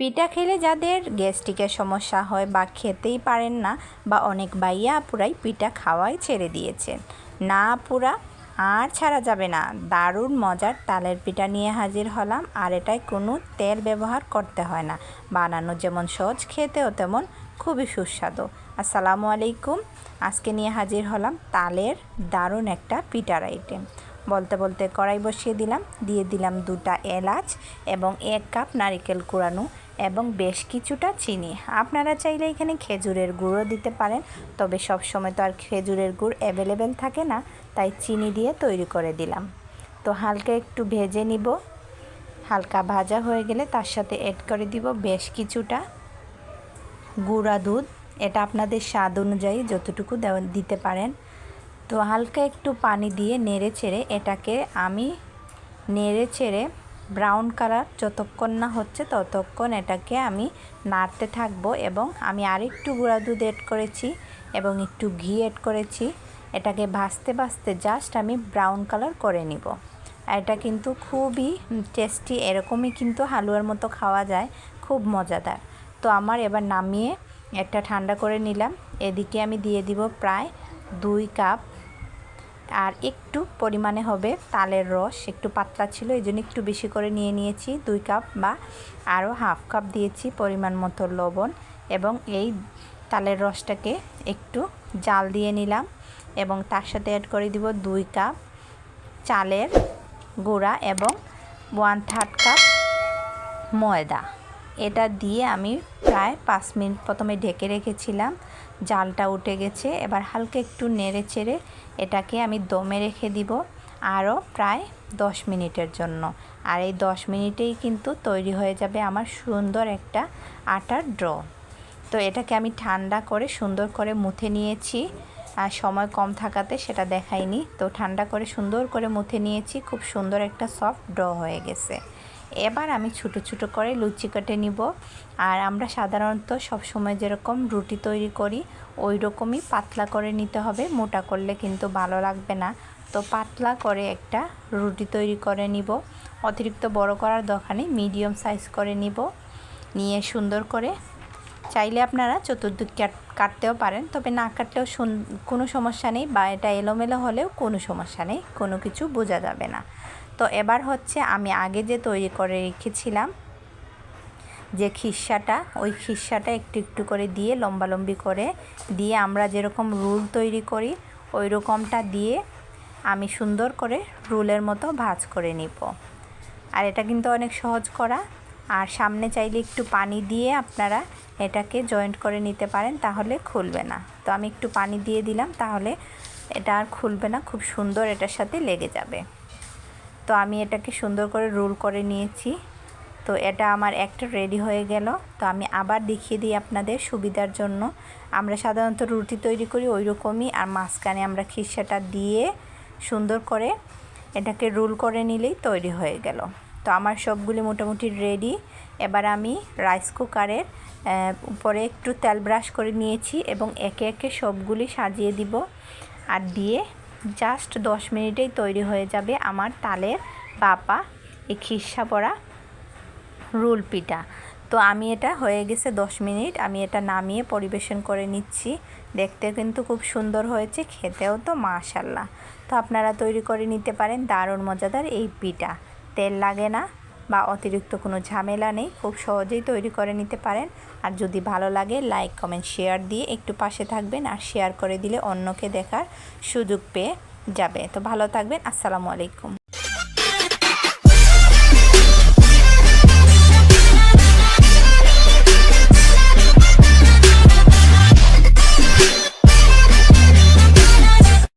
পিঠা খেলে যাদের গ্যাস্ট্রিকের সমস্যা হয় বা খেতেই পারেন না বা অনেক বাইয়া আপুরাই পিঠা খাওয়াই ছেড়ে দিয়েছেন। না আপুরা, আর ছাড়া যাবে না। দারুণ মজার তালের পিঠা নিয়ে হাজির হলাম। আর এটায় কোনো তেল ব্যবহার করতে হয় না। বানানো যেমন সহজ, খেতেও তেমন খুবই সুস্বাদু। আসসালামু আলাইকুম। আজকে নিয়ে হাজির হলাম তালের দারুণ একটা পিঠার আইটেম বলতে বলতে কড়াই বসিয়ে দিলাম। দিয়ে দিলাম দুটা এলাচ এবং এক কাপ নারিকেল কুড়ানো এবং বেশ কিছুটা চিনি। আপনারা চাইলে এখানে খেজুরের গুঁড়ো দিতে পারেন, তবে সব সময় তো আর খেজুরের গুড় অ্যাভেলেবেল থাকে না, তাই চিনি দিয়ে তৈরি করে দিলাম। তো হালকা একটু ভেজে নিব। হালকা ভাজা হয়ে গেলে তার সাথে অ্যাড করে দিব বেশ কিছুটা গুঁড়া দুধ। এটা আপনাদের স্বাদ অনুযায়ী যতটুকু দিতে পারেন। তো হালকা একটু পানি দিয়ে নেড়ে ছেড়ে এটাকে আমি নেড়ে ছেড়ে ব্রাউন কালার যতক্ষণ না হচ্ছে ততক্ষণ এটাকে আমি নাড়তে থাকব এবং আমি আরেকটু গুঁড়া দুধ এড করেছি এবং একটু ঘি এড করেছি। এটাকে ভাজতে ভাজতে জাস্ট আমি ব্রাউন কালার করে নিব। এটা কিন্তু খুবই টেস্টি এরকমই কিন্তু হালুয়ার মতো খাওয়া যায়, খুব মজাদার। তো আমার এবার নামিয়ে একটা ঠান্ডা করে নিলাম। এদিকে আমি দিয়ে দিব প্রায় দুই কাপ আর একটু পরিমাণে হবে তালের রস, একটু পাতলা ছিল এই জন্য একটু বেশি করে নিয়ে নিয়েছি, দুই কাপ বা আরও হাফ কাপ দিয়েছি পরিমাণ মতো লবণ এবং এই তালের রসটাকে একটু জাল দিয়ে নিলাম এবং তার সাথে অ্যাড করে দিব দুই কাপ চালের গুঁড়া এবং ওয়ান থার্ড কাপ ময়দা। এটা দিয়ে আমি প্রায় পাঁচ মিনিট প্রথমে ঢেকে রেখেছিলাম। জালটা উঠে গেছে। এবার হালকা একটু নেড়ে চেড়ে এটাকে আমি দমে রেখে দিব আরও প্রায় দশ মিনিটের জন্য। আর এই দশ মিনিটেই কিন্তু তৈরি হয়ে যাবে আমার সুন্দর একটা আটার ড্র। তো এটাকে আমি ঠান্ডা করে, সুন্দর করে মুথে নিয়েছি। আর সময় কম থাকাতে সেটা দেখাইনি। তো ঠান্ডা করে, সুন্দর করে মুথে নিয়েছি। খুব সুন্দর একটা সফট ড্র হয়ে গেছে। এবার আমি ছোটো ছোটো করে লুচি কেটে নিব। আর আমরা সাধারণত সব সময় যেরকম রুটি তৈরি করি ওই রকমই পাতলা করে নিতে হবে। মোটা করলে কিন্তু ভালো লাগবে না। তো পাতলা করে একটা রুটি তৈরি করে নিব। অতিরিক্ত বড় করার দোকানে মিডিয়াম সাইজ করে নিব। নিয়ে সুন্দর করে চাইলে আপনারা চতুর্দিক কাটতেও পারেন, তবে না কাটলেও কোনো সমস্যা নেই বা এটা এলোমেলো হলেও কোনো সমস্যা নেই, কোনো কিছু বোঝা যাবে না। তো এবার হচ্ছে আমি আগে যে তৈরি করে রেখেছিলাম, যে খিসাটা, ওই খিসাটা একটু একটু করে দিয়ে লম্বালম্বি করে দিয়ে আমরা যেরকম রুল তৈরি করি, ওই রকমটা দিয়ে আমি সুন্দর করে রুলের মতো ভাজ করে নিব। আর এটা কিন্তু অনেক সহজ করা। আর সামনে চাইলে একটু পানি দিয়ে আপনারা এটাকে জয়েন্ট করে নিতে পারেন, তাহলে খুলবে না। তো আমি একটু পানি দিয়ে দিলাম, তাহলে এটা আর খুলবে না, খুব সুন্দর এটার সাথে লেগে যাবে। তো আমি এটাকে সুন্দর করে রোল করে নিয়েছি। তো এটা আমার একটা রেডি হয়ে গেল। তো আমি আবার দেখিয়ে দিই আপনাদের সুবিধার জন্য। আমরা সাধারণত রুটি তৈরি করি ওই রকমই আর মাঝখানে আমরা খিসাটা দিয়ে সুন্দর করে এটাকে রোল করে নিলেই তৈরি হয়ে গেল। তো আমার সবগুলি মোটামুটি রেডি। এবার আমি রাইস কুকারের উপরে একটু তেল ব্রাশ করে নিয়েছি এবং একে একে সবগুলি সাজিয়ে দিব। আর দিয়ে জাস্ট দশ মিনিটেই তৈরি হয়ে যাবে আমার তালের বাপা, এই খিসা পড়া রুল পিঠা। তো আমি এটা হয়ে গেছে দশ মিনিট, আমি এটা নামিয়ে পরিবেশন করে নিচ্ছি। দেখতে কিন্তু খুব সুন্দর হয়েছে, খেতেও তো মাশাল্লাহ। তো আপনারা তৈরি করে নিতে পারেন, দারুণ মজাদার এই পিঠা। তেল লাগে না বা অতিরিক্ত কোনো ঝামেলা নেই, খুব সহজেই তৈরি করে নিতে পারেন। আর যদি ভালো লাগে, লাইক, কমেন্ট, শেয়ার দিয়ে একটু পাশে থাকবেন আর শেয়ার করে দিলে অন্যকে দেখার সুযোগ পেয়ে যাবে। তো ভালো থাকবেন, আসসালামু আলাইকুম।